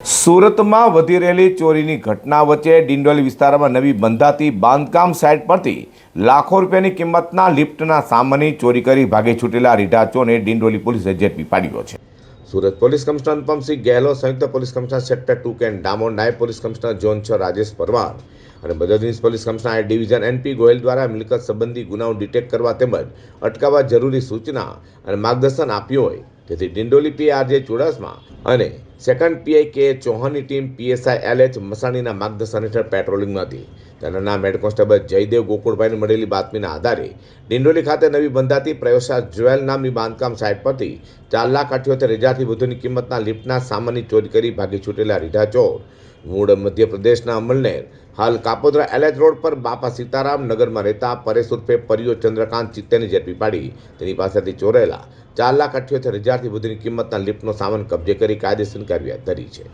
સુરતમાં વધી રહેલી ચોરીની ઘટના વચ્ચે ડિંડોલી વિસ્તારમાં નવી બંધાતી બાંધકામ સાઇટ પરથી લાખો રૂપિયાની કિંમતના લિફ્ટના સામાનની ચોરી કરી ભાગે છૂટેલા રીઢા ચોરને ડિંડોલી પોલીસે ઝડપી પાડ્યો છે. સુરત પોલીસ કમિશનર અનુપમસિંહ ગેહલોત, સંયુક્ત police commissioner sector two Ken Damor, નાયબ પોલીસ કમિશનર ઝોન છ રાજેશ પરમાર અને મદદનીશ police commissioner division NP Goyal દ્વારા મિલકત સંબંધી ગુનાઓ ડિટેક્ટ કરવા તેમજ અટકાવવા જરૂરી સૂચના અને માર્ગદર્શન આપ્યું હોય. તેથી ડિંડોલી પીઆરજે ચુડાસમા અને સેકન્ડ પીઆઈ કે ચૌહાણની ટીમ પીએસઆઈ એલ એચ મસાણીના માર્ગદર્શન હેઠળ પેટ્રોલિંગમાં હતી. તેના નામ હેડ કોન્સ્ટેબલ જયદેવ ગોકુળભાઈને મળેલી બાતમીના આધારે ડિંડોલી ખાતે નવી બંધાતી પ્રયોગશાળા જ્વેલ નામની બાંધકામ સાઇટ પરથી ચાર લાખ અઠ્યોતેર હજારથી વધુની કિંમતના લિફ્ટના સામાનની ચોરી કરી ભાગી છૂટેલા રીઢા ચોર મૂળ મધ્યપ્રદેશના અમલનેર હાલ કાપોદ્રા એલએચ રોડ પર બાપા સીતારામ નગરમાં રહેતા પરેશ ઉર્ફે પરિયો ચંદ્રકાંત ચિત્તેની ઝડપી પાડી. તેની પાસેથી ચોરાયેલા ચાર લાખ અઠ્યોતેર હજારથી વધુની કિંમતના લિફ્ટનો સામાન કબજે કરી કાયદેસરની કાર્યવાહી ધરી છે.